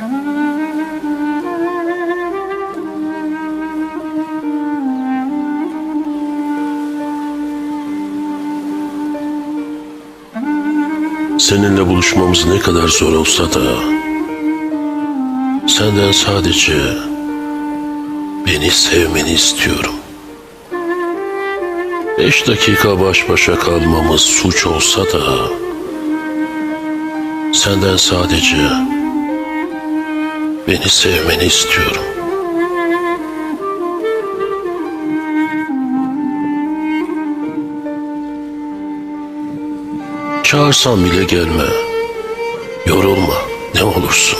Seninle buluşmamız ne kadar zor olsa da senden sadece beni sevmeni istiyorum. Beş dakika baş başa kalmamız suç olsa da senden sadece beni sevmeni istiyorum. Çağırsam bile gelme. Yorulma ne olursun.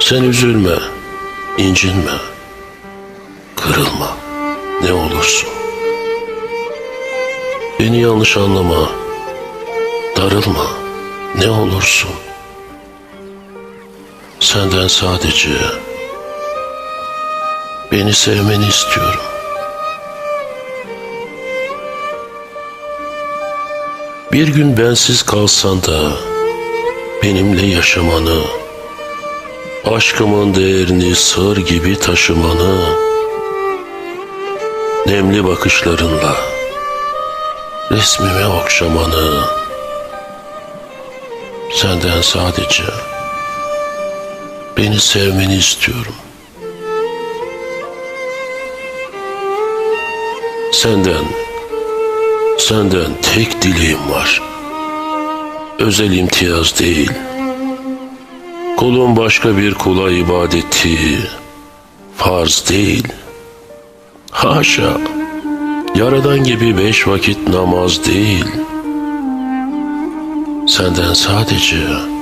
Sen üzülme, incinme, kırılma ne olursun. Beni yanlış anlama, darılma ne olursun. Senden sadece beni sevmeni istiyorum. Bir gün bensiz kalsan da benimle yaşamanı, aşkımın değerini sır gibi taşımanı, nemli bakışlarınla resmimi okşamanı, senden sadece beni sevmeni istiyorum. Senden Senden tek dileğim var. Özel imtiyaz değil. Kulun başka bir kula ibadeti farz değil. Haşa. Yaradan gibi beş vakit namaz değil. Senden sadece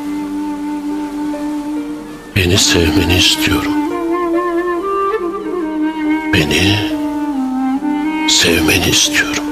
beni sevmeni istiyorum. Beni sevmeni istiyorum.